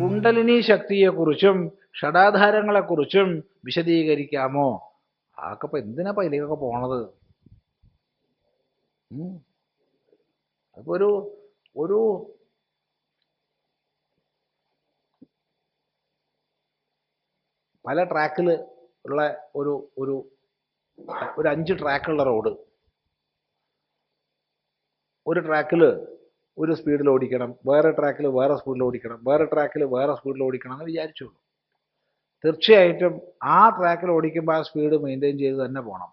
കുണ്ടലിനി ശക്തിയെക്കുറിച്ചും ഷടാധാരങ്ങളെക്കുറിച്ചും വിശദീകരിക്കാമോ? ആക്കപ്പോ എന്തിനാ ഇതിലേക്കൊക്കെ പോണത്? അപ്പോൾ ഒരു ഒരു പല ട്രാക്കിൽ ഉള്ള ഒരു ഒരു ഒരു അഞ്ച് ട്രാക്കുള്ള റോഡ്. ഒരു ട്രാക്കിൽ ഒരു സ്പീഡിൽ ഓടിക്കണം വേറെ ട്രാക്കിൽ വേറെ സ്പീഡിൽ ഓടിക്കണം വേറെ ട്രാക്കിൽ വേറെ സ്പീഡിൽ ഓടിക്കണം എന്ന് വിചാരിച്ചുള്ളൂ. തീർച്ചയായിട്ടും ആ ട്രാക്കിൽ ഓടിക്കുമ്പോൾ ആ സ്പീഡ് മെയിന്റെയിൻ ചെയ്ത് തന്നെ പോകണം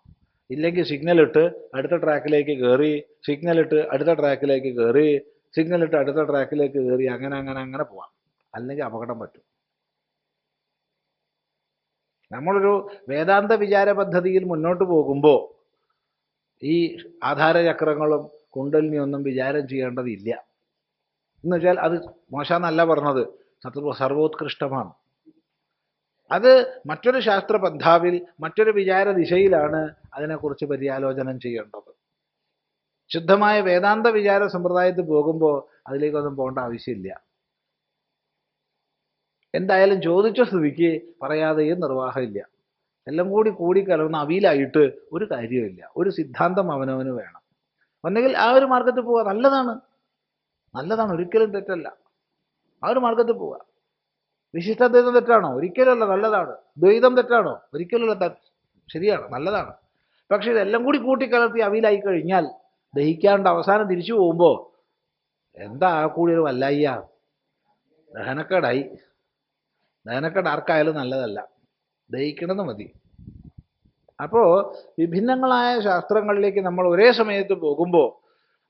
ഇല്ലെങ്കിൽ സിഗ്നൽ ഇട്ട് അടുത്ത ട്രാക്കിലേക്ക് കയറി സിഗ്നൽ ഇട്ട് അടുത്ത ട്രാക്കിലേക്ക് കയറി സിഗ്നൽ ഇട്ട് അടുത്ത ട്രാക്കിലേക്ക് കയറി അങ്ങനെ അങ്ങനെ അങ്ങനെ പോവാം. അല്ലെങ്കിൽ അപകടം പറ്റും. നമ്മളൊരു വേദാന്ത വിചാര പദ്ധതിയിൽ മുന്നോട്ട് പോകുമ്പോൾ ഈ ആധാരചക്രങ്ങളും കുണ്ടലിനിയൊന്നും വിചാരം ചെയ്യേണ്ടതില്ല. എന്ന് വെച്ചാൽ അത് മോശമെന്നല്ല പറഞ്ഞത്. സത്വ സർവോത്കൃഷ്ടമാണ്. അത് മറ്റൊരു ശാസ്ത്ര പന്ഥാവിൽ മറ്റൊരു വിചാര ദിശയിലാണ് അതിനെക്കുറിച്ച് പര്യാലോചനം ചെയ്യേണ്ടത്. ശുദ്ധമായ വേദാന്ത വിചാര സമ്പ്രദായത്തിൽ പോകുമ്പോൾ അതിലേക്കൊന്നും പോകേണ്ട ആവശ്യമില്ല. എന്തായാലും ചോദിച്ച സ്ഥിതിക്ക് പറയാതെയും നിർവാഹമില്ല. എല്ലാം കൂടി കൂടിക്കലർന്ന് അവിയിലായിട്ട് ഒരു കാര്യമില്ല ഒരു സിദ്ധാന്തം അവനവന് വേണം. ഒന്നെങ്കിൽ ആ ഒരു മാർഗത്തിൽ പോവുക. നല്ലതാണ്. നല്ലതാണ്. ഒരിക്കലും തെറ്റല്ല. ആ ഒരു മാർഗത്തിൽ പോവുക. വിശിഷ്ടദ്വൈതം തെറ്റാണോ? ഒരിക്കലുമല്ല. നല്ലതാണ്. ദ്വൈതം തെറ്റാണോ? ഒരിക്കലുമല്ല. ശരിയാണ്. നല്ലതാണ്. പക്ഷെ ഇതെല്ലാം കൂടി കൂട്ടിക്കലർത്തി അവിയിലായി കഴിഞ്ഞാൽ ദഹിക്കാണ്ട് അവസാനം തിരിച്ചു പോകുമ്പോൾ എന്താ ആ കൂടി ഒരു വല്ലായ്യ ദഹനക്കേടായി. ദഹനക്കേട് ആർക്കായാലും നല്ലതല്ല. ദഹിക്കണമെന്ന് മതി. അപ്പോൾ വിഭിന്നങ്ങളായ ശാസ്ത്രങ്ങളിലേക്ക് നമ്മൾ ഒരേ സമയത്ത് പോകുമ്പോൾ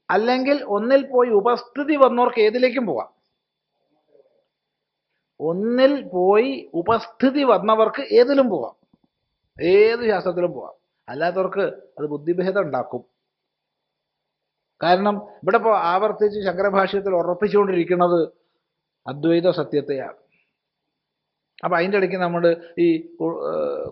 അല്ലെങ്കിൽ ഒന്നിൽ പോയി ഉപസ്ഥിതി വന്നവർക്ക് ഏതിലേക്കും പോവാം? ഒന്നിൽ പോയി ഉപസ്ഥിതി വന്നവർക്ക് ഏതിലും പോവാം? ഏത് ശാസ്ത്രത്തിലും പോവാം. അല്ലാത്തവർക്ക് അത് ബുദ്ധിഭേദം ഉണ്ടാക്കും. കാരണം ഇവിടെ ഇപ്പോൾ ആവർത്തിച്ച് ശങ്കരഭാഷ്യത്തിൽ ഉറപ്പിച്ചുകൊണ്ടിരിക്കുന്നത് അദ്വൈത സത്യത്തെയാണ്. അപ്പം അതിന്റെ ഇടയ്ക്ക് നമ്മൾ ഈ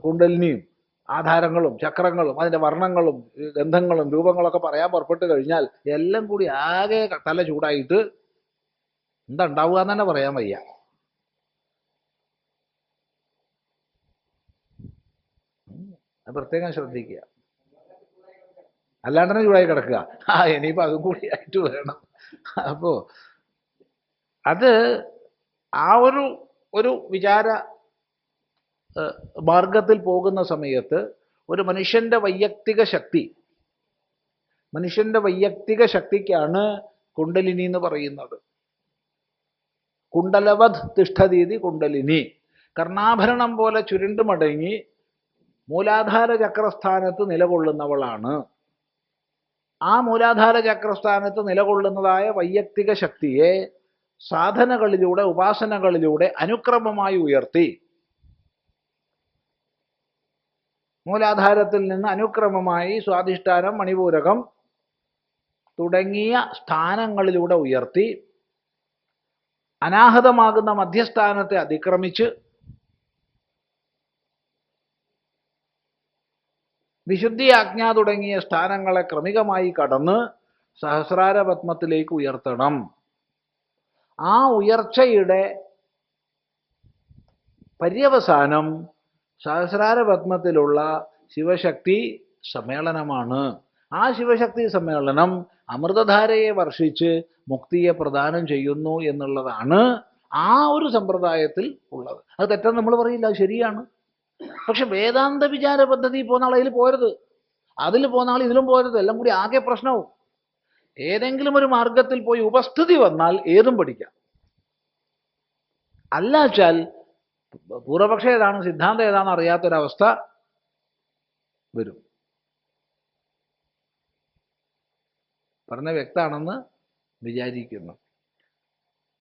കുണ്ടലിനിയും ആധാരങ്ങളും ചക്രങ്ങളും അതിന്റെ വർണങ്ങളും ഗന്ധങ്ങളും രൂപങ്ങളൊക്കെ പറയാൻ പുറപ്പെട്ട് കഴിഞ്ഞാൽ എല്ലാം കൂടി ആകെ തല ചൂടായിട്ട് എന്താ ഉണ്ടാവുക എന്ന് തന്നെ പറയാൻ വയ്യ. പ്രത്യേകം ശ്രദ്ധിക്കുക. അല്ലാണ്ട് തന്നെ ചൂടായി കിടക്കുക. ആ ഇനിയിപ്പോൾ അതും കൂടി ആയിട്ട് വേണം. അപ്പോൾ അത് ആ ഒരു ഒരു വിചാര മാർഗത്തിൽ പോകുന്ന സമയത്ത് ഒരു മനുഷ്യന്റെ വൈയക്തിക ശക്തി മനുഷ്യന്റെ വൈയക്തിക ശക്തിക്കാണ് കുണ്ടലിനി എന്ന് പറയുന്നത്. കുണ്ടലവധ് തിഷ്ഠതീതി കുണ്ടലിനി. കർണാഭരണം പോലെ ചുരുണ്ടു മടങ്ങി മൂലാധാര ചക്രസ്ഥാനത്ത് നിലകൊള്ളുന്നവളാണ്. ആ മൂലാധാര ചക്രസ്ഥാനത്ത് നിലകൊള്ളുന്നതായ വൈയക്തിക ശക്തിയെ സാധനകളിലൂടെ ഉപാസനകളിലൂടെ അനുക്രമമായി ഉയർത്തി. മൂലാധാരത്തിൽ നിന്ന് അനുക്രമമായി സ്വാധിഷ്ഠാനം മണിപൂരകം തുടങ്ങിയ സ്ഥാനങ്ങളിലൂടെ ഉയർത്തി അനാഹതമാകുന്ന മധ്യസ്ഥാനത്തെ അതിക്രമിച്ച് വിശുദ്ധി ആജ്ഞ തുടങ്ങിയ സ്ഥാനങ്ങളെ ക്രമികമായി കടന്ന് സഹസ്രാര പത്മത്തിലേക്ക് ഉയർത്തണം. ആ ഉയർച്ചയുടെ പര്യവസാനം സഹസ്രാര പത്മത്തിലുള്ള ശിവശക്തി സമ്മേളനമാണ്. ആ ശിവശക്തി സമ്മേളനം അമൃതധാരയെ വർഷിച്ച് മുക്തിയെ പ്രദാനം ചെയ്യുന്നു എന്നുള്ളതാണ് ആ ഒരു സമ്പ്രദായത്തിൽ ഉള്ളത്. അത് തെറ്റെന്ന് നമ്മൾ പറയില്ല അത് ശരിയാണ്. പക്ഷെ വേദാന്ത വിചാര പദ്ധതി പോകുന്ന ആൾ അതിൽ പോരുത്. അതിൽ പോകുന്ന ആൾ ഇതിലും പോരുത്. എല്ലാം കൂടി ആകെ പ്രശ്നവും. ഏതെങ്കിലും ഒരു മാർഗത്തിൽ പോയി ഉപസ്ഥിതി വന്നാൽ ഏതും പഠിക്കാം. അല്ല വെച്ചാൽ പൂർവപക്ഷം ഏതാണ്? സിദ്ധാന്തം ഏതാണെന്ന് അറിയാത്തൊരവസ്ഥ വരും. പറഞ്ഞ വ്യക്താണെന്ന് വിചാരിക്കുന്നു.